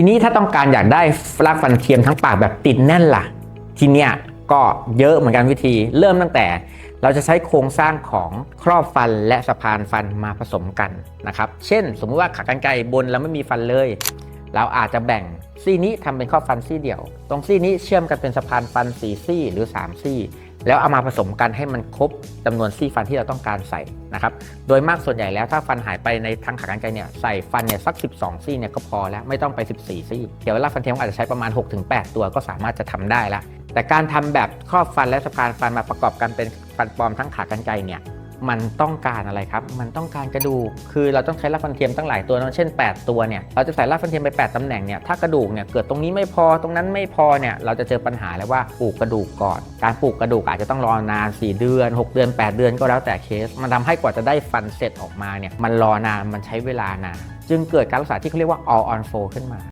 ทีนี้ถ้าต้องการอยากได้รากฟันเทียมทั้งปากแบบติดแน่นล่ะ ทีเนี้ยก็เยอะเหมือนกันวิธีเริ่มตั้งแต่ เราจะใช้โครงสร้างของครอบฟันและสะพานฟันมาผสมกันนะครับ เช่น สมมุติว่าขากรรไกรบนเราไม่มีฟันเลย เราอาจจะแบ่งซี่นี้ทำเป็นครอบฟันซี่เดียว ตรงซี่นี้เชื่อมกันเป็นสะพานฟันสี่ซี่หรือสามซี่ แล้วเอามาผสมกันให้มันครบจำนวนซี่ฟันที่เราต้องการใส่นะครับ โดยมากส่วนใหญ่แล้วถ้าฟันหายไปในทางขากรรไกรเนี่ยใส่ฟันเนี่ยสัก 12 ซี่เนี่ยก็พอแล้วไม่ต้องไป 14 ซี่ เดี๋ยวเราฟันเทียมอาจจะใช้ประมาณ 6-8 ตัวก็สามารถจะทำได้ละแต่การทำแบบครอบฟันและสะพานฟันมาประกอบกันเป็นฟันปลอมทั้งขากรรไกรเนี่ย มันต้องการอะไรครับ มันต้องการกระดูก คือเราต้องใช้รากฟันเทียมตั้งหลายตัวนะเช่น 8 ตัวเนี่ย เราจะใส่รากฟันเทียมไป 8ตำแหน่งเนี่ย ถ้ากระดูกเนี่ยเกิดตรงนี้ไม่พอ ตรงนั้นไม่พอเนี่ย เราจะเจอปัญหาแล้วว่าปลูกกระดูกก่อน การปลูกกระดูกอาจจะต้องรอนาน 4 เดือน 6 เดือน 8 เดือนก็แล้วแต่เคส มันทำให้กว่าจะได้ฟันเสร็จออกมาเนี่ย มันรอนาน มันใช้เวลานาน จึงเกิดการรักษาที่เขาเรียกว่า all on four ขึ้นมา